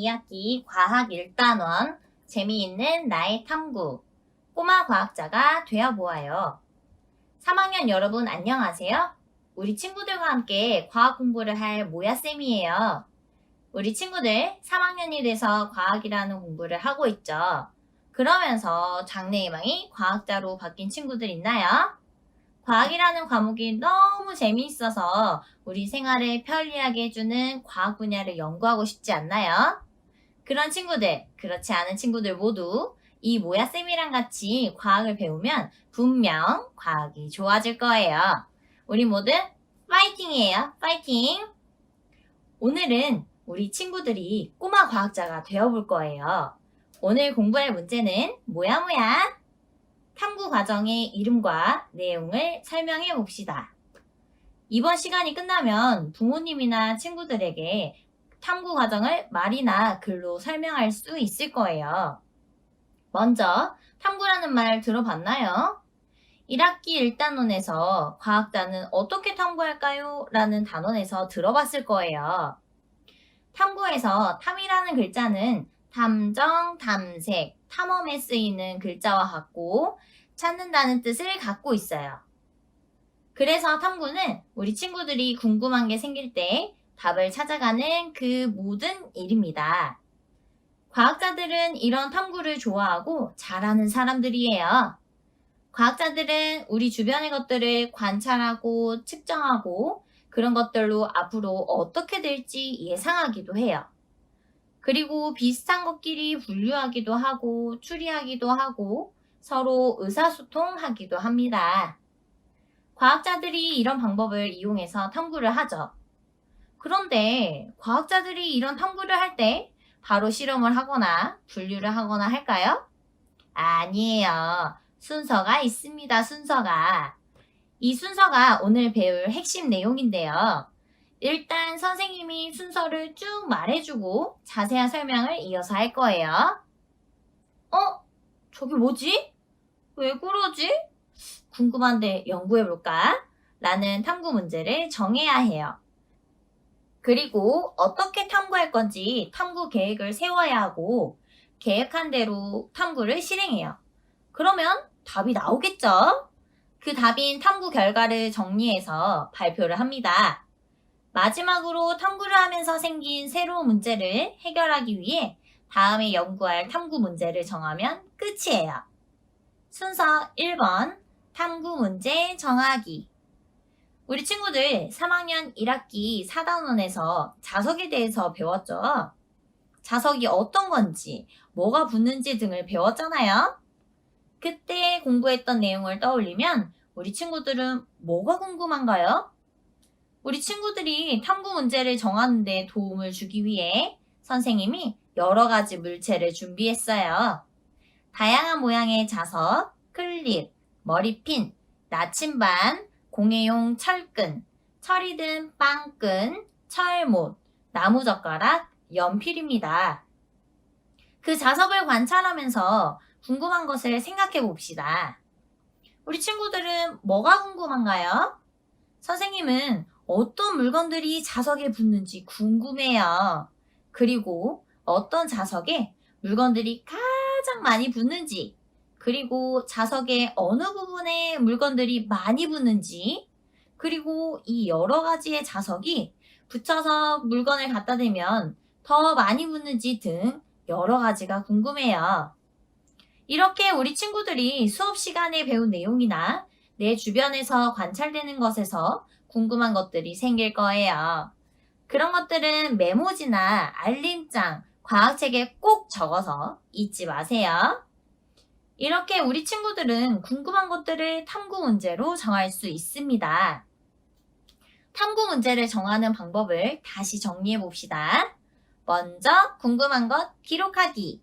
2학기 과학 1단원 재미있는 나의 탐구 꼬마 과학자가 되어보아요. 3학년 여러분 안녕하세요. 우리 친구들과 함께 과학 공부를 할 모야쌤이에요. 우리 친구들 3학년이 돼서 과학이라는 공부를 하고 있죠. 그러면서 장래희망이 과학자로 바뀐 친구들 있나요? 과학이라는 과목이 너무 재미있어서 우리 생활을 편리하게 해주는 과학 분야를 연구하고 싶지 않나요? 그런 친구들, 그렇지 않은 친구들 모두 이 모야쌤이랑 같이 과학을 배우면 분명 과학이 좋아질 거예요. 우리 모두 파이팅이에요. 파이팅! 오늘은 우리 친구들이 꼬마 과학자가 되어볼 거예요. 오늘 공부할 문제는 뭐야? 탐구 과정의 이름과 내용을 설명해 봅시다. 이번 시간이 끝나면 부모님이나 친구들에게 탐구 과정을 말이나 글로 설명할 수 있을 거예요. 먼저 탐구라는 말 들어봤나요? 1학기 1단원에서 과학자는 어떻게 탐구할까요? 라는 단원에서 들어봤을 거예요. 탐구에서 탐이라는 글자는 탐정, 탐색, 탐험에 쓰이는 글자와 같고 찾는다는 뜻을 갖고 있어요. 그래서 탐구는 우리 친구들이 궁금한 게 생길 때 답을 찾아가는 그 모든 일입니다. 과학자들은 이런 탐구를 좋아하고 잘하는 사람들이에요. 과학자들은 우리 주변의 것들을 관찰하고 측정하고 그런 것들로 앞으로 어떻게 될지 예상하기도 해요. 그리고 비슷한 것끼리 분류하기도 하고 추리하기도 하고 서로 의사소통하기도 합니다. 과학자들이 이런 방법을 이용해서 탐구를 하죠. 그런데 과학자들이 이런 탐구를 할 때 바로 실험을 하거나 분류를 하거나 할까요? 아니에요. 순서가 있습니다. 순서가. 이 순서가 오늘 배울 핵심 내용인데요. 일단 선생님이 순서를 쭉 말해주고 자세한 설명을 이어서 할 거예요. 어? 저게 뭐지? 왜 그러지? 궁금한데 연구해볼까? 라는 탐구 문제를 정해야 해요. 그리고 어떻게 탐구할 건지 탐구 계획을 세워야 하고 계획한 대로 탐구를 실행해요. 그러면 답이 나오겠죠? 그 답인 탐구 결과를 정리해서 발표를 합니다. 마지막으로 탐구를 하면서 생긴 새로운 문제를 해결하기 위해 다음에 연구할 탐구 문제를 정하면 끝이에요. 순서 1번 탐구 문제 정하기 우리 친구들 3학년 1학기 4단원에서 자석에 대해서 배웠죠? 자석이 어떤 건지, 뭐가 붙는지 등을 배웠잖아요? 그때 공부했던 내용을 떠올리면 우리 친구들은 뭐가 궁금한가요? 우리 친구들이 탐구 문제를 정하는데 도움을 주기 위해 선생님이 여러 가지 물체를 준비했어요. 다양한 모양의 자석, 클립, 머리핀, 나침반, 공예용 철끈, 철이 든 빵끈, 철못, 나무젓가락, 연필입니다. 그 자석을 관찰하면서 궁금한 것을 생각해 봅시다. 우리 친구들은 뭐가 궁금한가요? 선생님은 어떤 물건들이 자석에 붙는지 궁금해요. 그리고 어떤 자석에 물건들이 가장 많이 붙는지, 그리고 자석의 어느 부분에 물건들이 많이 붙는지, 그리고 이 여러 가지의 자석이 붙여서 물건을 갖다 대면 더 많이 붙는지 등 여러 가지가 궁금해요. 이렇게 우리 친구들이 수업 시간에 배운 내용이나 내 주변에서 관찰되는 것에서 궁금한 것들이 생길 거예요. 그런 것들은 메모지나 알림장, 과학책에 꼭 적어서 잊지 마세요. 이렇게 우리 친구들은 궁금한 것들을 탐구 문제로 정할 수 있습니다. 탐구 문제를 정하는 방법을 다시 정리해 봅시다. 먼저 궁금한 것 기록하기.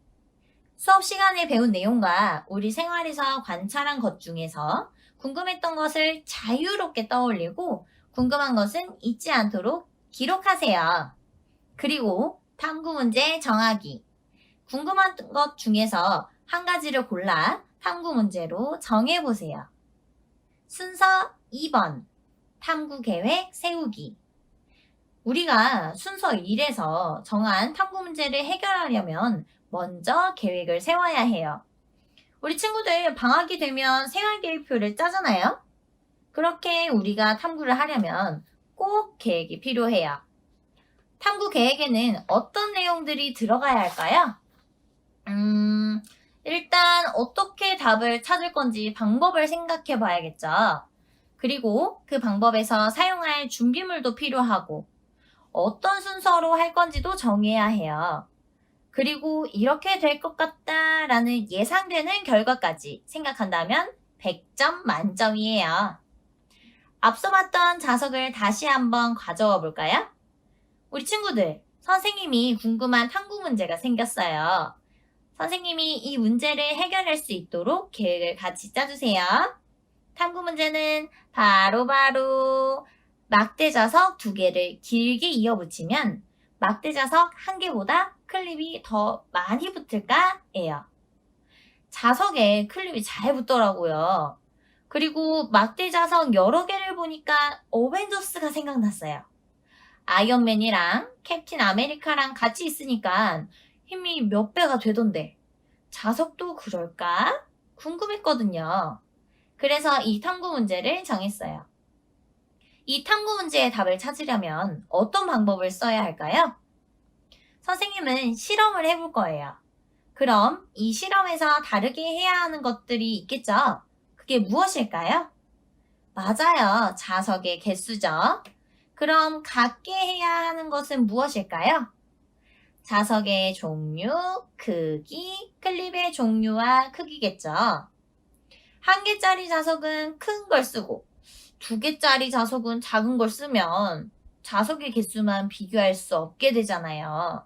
수업 시간에 배운 내용과 우리 생활에서 관찰한 것 중에서 궁금했던 것을 자유롭게 떠올리고 궁금한 것은 잊지 않도록 기록하세요. 그리고 탐구 문제 정하기. 궁금한 것 중에서 한 가지를 골라 탐구 문제로 정해보세요. 순서 2번. 탐구 계획 세우기. 우리가 순서 1에서 정한 탐구 문제를 해결하려면 먼저 계획을 세워야 해요. 우리 친구들 방학이 되면 생활 계획표를 짜잖아요. 그렇게 우리가 탐구를 하려면 꼭 계획이 필요해요. 탐구 계획에는 어떤 내용들이 들어가야 할까요? 음, 일단 어떻게 답을 찾을 건지 방법을 생각해 봐야겠죠. 그리고 그 방법에서 사용할 준비물도 필요하고 어떤 순서로 할 건지도 정해야 해요. 그리고 이렇게 될 것 같다라는 예상되는 결과까지 생각한다면 100점 만점이에요. 앞서 봤던 자석을 다시 한번 가져와 볼까요? 우리 친구들, 선생님이 궁금한 탐구 문제가 생겼어요. 선생님이 이 문제를 해결할 수 있도록 계획을 같이 짜주세요. 탐구 문제는 바로 바로 막대 자석 두 개를 길게 이어 붙이면 막대 자석 한 개보다 클립이 더 많이 붙을까? 예요. 자석에 클립이 잘 붙더라고요. 그리고 막대 자석 여러 개를 보니까 어벤져스가 생각났어요. 아이언맨이랑 캡틴 아메리카랑 같이 있으니까 힘이 몇 배가 되던데 자석도 그럴까? 궁금했거든요. 그래서 이 탐구 문제를 정했어요. 이 탐구 문제의 답을 찾으려면 어떤 방법을 써야 할까요? 선생님은 실험을 해볼 거예요. 그럼 이 실험에서 다르게 해야 하는 것들이 있겠죠? 그게 무엇일까요? 맞아요. 자석의 개수죠. 그럼 같게 해야 하는 것은 무엇일까요? 자석의 종류, 크기, 클립의 종류와 크기겠죠. 한 개짜리 자석은 큰 걸 쓰고 두 개짜리 자석은 작은 걸 쓰면 자석의 개수만 비교할 수 없게 되잖아요.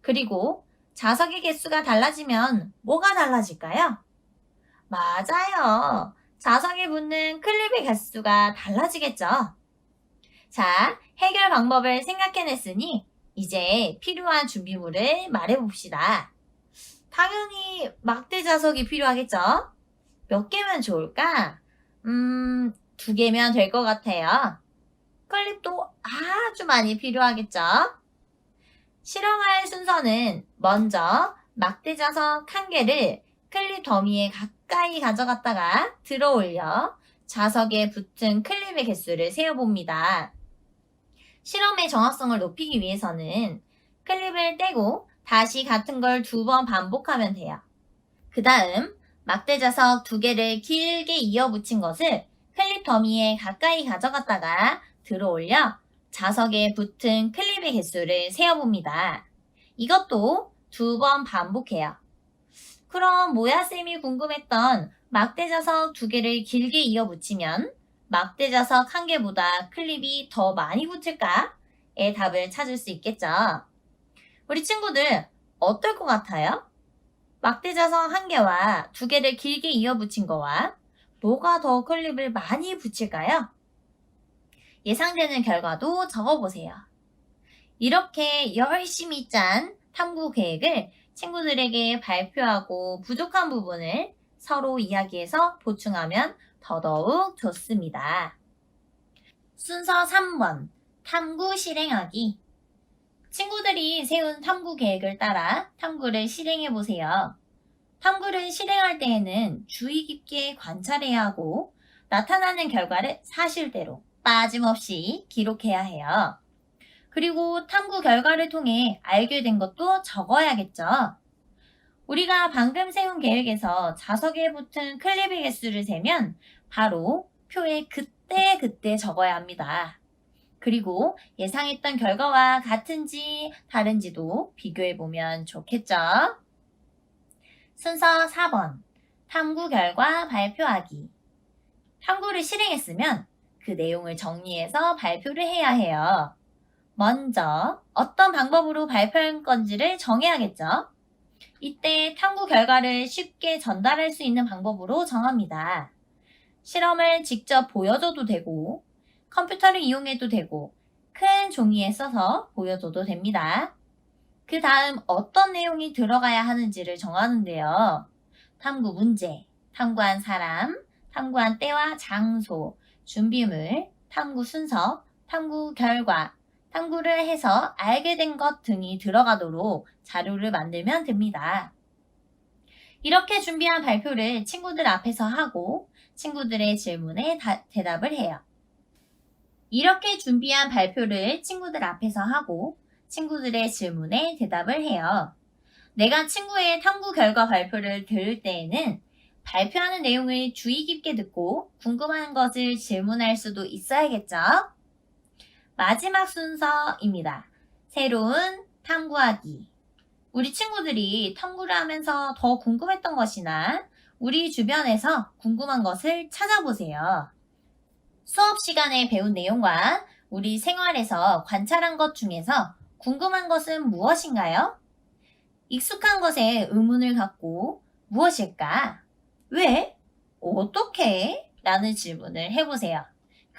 그리고 자석의 개수가 달라지면 뭐가 달라질까요? 맞아요. 자석에 붙는 클립의 개수가 달라지겠죠. 자, 해결 방법을 생각해냈으니 이제 필요한 준비물을 말해봅시다. 당연히 막대 자석이 필요하겠죠? 몇 개면 좋을까? 음, 두 개면 될 것 같아요. 클립도 아주 많이 필요하겠죠? 실험할 순서는 먼저 막대 자석 한 개를 클립 더미에 가까이 가져갔다가 들어 올려 자석에 붙은 클립의 개수를 세어봅니다. 실험의 정확성을 높이기 위해서는 클립을 떼고 다시 같은 걸 두 번 반복하면 돼요. 그 다음 막대 자석 두 개를 길게 이어 붙인 것을 클립 더미에 가까이 가져갔다가 들어 올려 자석에 붙은 클립의 개수를 세어봅니다. 이것도 두 번 반복해요. 그럼 모야쌤이 궁금했던 막대 자석 두 개를 길게 이어 붙이면 막대 자석 한 개보다 클립이 더 많이 붙을까?의 답을 찾을 수 있겠죠. 우리 친구들 어떨 것 같아요? 막대 자석 한 개와 두 개를 길게 이어 붙인 거와 뭐가 더 클립을 많이 붙일까요? 예상되는 결과도 적어보세요. 이렇게 열심히 짠 탐구 계획을 친구들에게 발표하고 부족한 부분을 서로 이야기해서 보충하면 더더욱 좋습니다. 순서 3번 탐구 실행하기 친구들이 세운 탐구 계획을 따라 탐구를 실행해 보세요. 탐구를 실행할 때에는 주의 깊게 관찰해야 하고 나타나는 결과를 사실대로 빠짐없이 기록해야 해요. 그리고 탐구 결과를 통해 알게 된 것도 적어야겠죠. 우리가 방금 세운 계획에서 자석에 붙은 클립의 개수를 세면 바로 표에 그때 그때 적어야 합니다. 그리고 예상했던 결과와 같은지 다른지도 비교해 보면 좋겠죠. 순서 4번. 탐구 결과 발표하기. 탐구를 실행했으면 그 내용을 정리해서 발표를 해야 해요. 먼저 어떤 방법으로 발표할 건지를 정해야겠죠. 이때 탐구 결과를 쉽게 전달할 수 있는 방법으로 정합니다. 실험을 직접 보여줘도 되고, 컴퓨터를 이용해도 되고, 큰 종이에 써서 보여줘도 됩니다. 그 다음 어떤 내용이 들어가야 하는지를 정하는데요. 탐구 문제, 탐구한 사람, 탐구한 때와 장소, 준비물, 탐구 순서, 탐구 결과, 탐구를 해서 알게 된 것 등이 들어가도록 자료를 만들면 됩니다. 이렇게 준비한 발표를 친구들 앞에서 하고 친구들의 질문에 다- 대답을 해요. 이렇게 준비한 발표를 친구들 앞에서 하고 친구들의 질문에 대답을 해요. 내가 친구의 탐구 결과 발표를 들을 때에는 발표하는 내용을 주의 깊게 듣고 궁금한 것을 질문할 수도 있어야겠죠? 마지막 순서입니다. 새로운 탐구하기. 우리 친구들이 탐구를 하면서 더 궁금했던 것이나 우리 주변에서 궁금한 것을 찾아보세요. 수업 시간에 배운 내용과 우리 생활에서 관찰한 것 중에서 궁금한 것은 무엇인가요? 익숙한 것에 의문을 갖고 무엇일까? 왜? 어떻게? 라는 질문을 해보세요.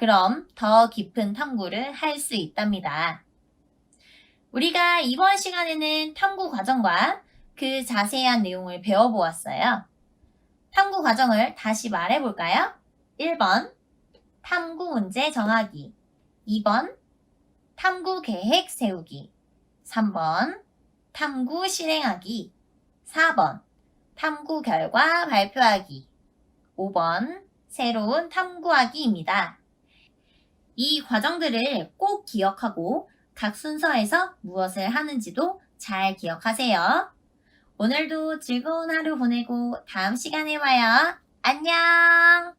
그럼 더 깊은 탐구를 할 수 있답니다. 우리가 이번 시간에는 탐구 과정과 그 자세한 내용을 배워보았어요. 탐구 과정을 다시 말해볼까요? 1번, 탐구 문제 정하기. 2번, 탐구 계획 세우기. 3번, 탐구 실행하기. 4번, 탐구 결과 발표하기. 5번, 새로운 탐구하기입니다. 이 과정들을 꼭 기억하고 각 순서에서 무엇을 하는지도 잘 기억하세요. 오늘도 즐거운 하루 보내고 다음 시간에 봐요. 안녕!